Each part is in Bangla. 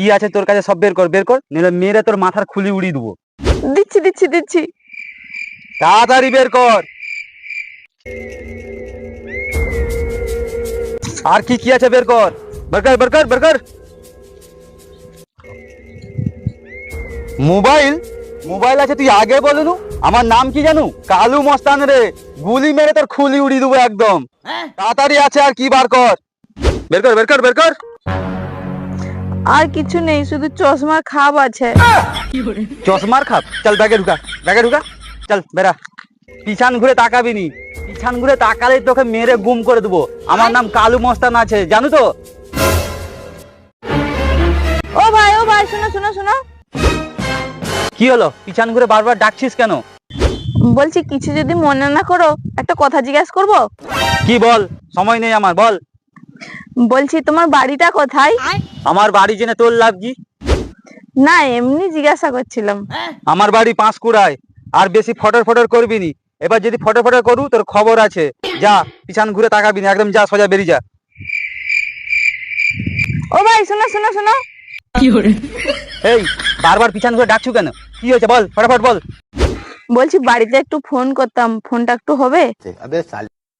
কি আছে তোর কাছে সব বের কর বের কর নিলে মেরে তোর মাথার খুলি উড়িয়ে দেবো। দিচ্ছি দিচ্ছি দিচ্ছি। তাড়াতাড়ি বের কর। আর কি কি আছে বের কর। বের কর বের কর বের কর। মোবাইল মোবাইল আছে তুই আগে বলনু আমার নাম কি জানু? কালু মস্তান রে। গুলি মেরে তোর খুলি উড়িয়ে দেবো একদম। তাড়াতাড়ি আছে আর কি বার কর। বের কর বের কর বের কর। আর কিছু নেই শুধু চশমার খাপ আছে। চশমার খাপ? চল ব্যাগে ঢুকা ব্যাগে ঢুকা। চল বেরা পিছান ঘুরে তাকাবি নি। পিছান ঘুরে তাকালে তোকে মেরে গুম করে দেবো। আমার নাম কালু মস্তান আছে জানো তো? ও ভাই ও ভাই শোনো শোনো শোনো। কি হলো? পিছান ঘুরে বারবার ডাকছিস কেন? বলছি কিছু যদি মনে না করো একটা কথা জিজ্ঞাসা করব? কি বল? সময় নেই আমার বল। বলছি তোমার বাড়িটা কোথায়? আমার বাড়ি জেনে তোর লাভ কি? না এমনি জিজ্ঞাসা করছিলাম। আমার বাড়ি পাঁশকুড়ায় আর বেশি ফটর ফটর করবি নি। এবার যদি ফটর ফটর করু তোর খবর আছে। যা পিছান ঘুরে তাকাবি না একদম যা সোজা বেরিয়ে যা। ও ভাই শোনো শোনো শোনো। এই বারবার পিছান ঘুরে ডাকছু কেন? কি হয়েছে বল ফটাফট বল। বলছি বাড়িতে একটু ফোন করতাম। ফোনটা একটু হবে?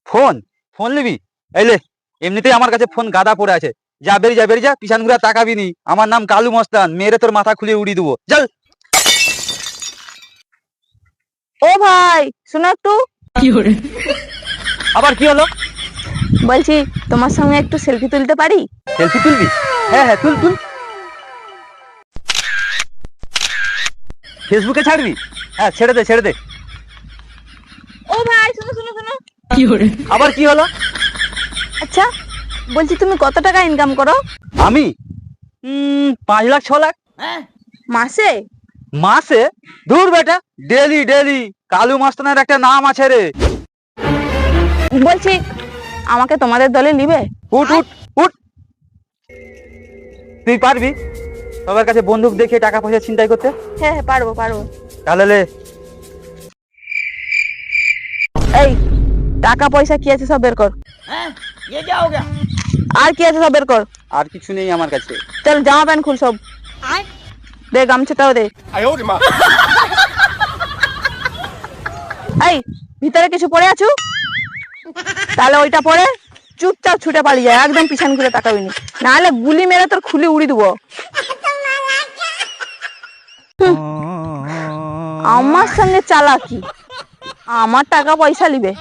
ফোন? ফোন নিবি? এইলে এমনিতেই আমার কাছে ফোন গাদা পড়ে আছে। যা বেরিয়ে যা বেরিয়ে যা পিছান ঘুরে তাকাবি নি। আমার নাম কালু মস্তান মেরে তোর মাথা খুলে উড়িয়ে দেবো। চল ও ভাই শোনো একটু আবার কি হলো? বলছি তোমার সঙ্গে একটু সেলফি তুলতে পারি? সেলফি তুলবি? হ্যাঁ হ্যাঁ তুল তুল। ফেসবুকে ছাড়বি? হ্যাঁ ছেড়ে দে ছেড়ে দে। ও ভাই শোনো শোনো শোনো। আবার কি হলো? আচ্ছা বলছি তুমি কত টাকা ইনকাম করো? আমি? উম, পাঁচ লাখ ছ লাখ। মাসে? মাসে? দূর বেটা ডেলি ডেলি কালু মাস্তানের একটা নাম আছে রে। বলছি আমাকে তোমাদের দলে নিবে? উঠ উঠ উঠ। তুই পারবি? সবার কাছে বন্দুক দেখিয়ে টাকা পয়সা ছিনতাই করতে? হ্যাঁ হ্যাঁ পারব পারব। তাহলে লে। এই টাকা পয়সা কি আছে সব বের কর। আর কি আছে সব বের কর। আর কিছু নেই আমার কাছে। চল জামা প্যান্ট খুল সব। দে গামছাটাও দে। এই ভিতরে কিছু পড়ে আছো? তাহলে ওইটা পরে চুপচাপ ছুটে পালিয়ে যায় একদম পিছন ঘুরে তাকাবি নি। নাহলে গুলি মেরে তোর খুলি উড়ি দেবো। আমার সঙ্গে চালাকি। আমার টাকা পয়সা নিবে।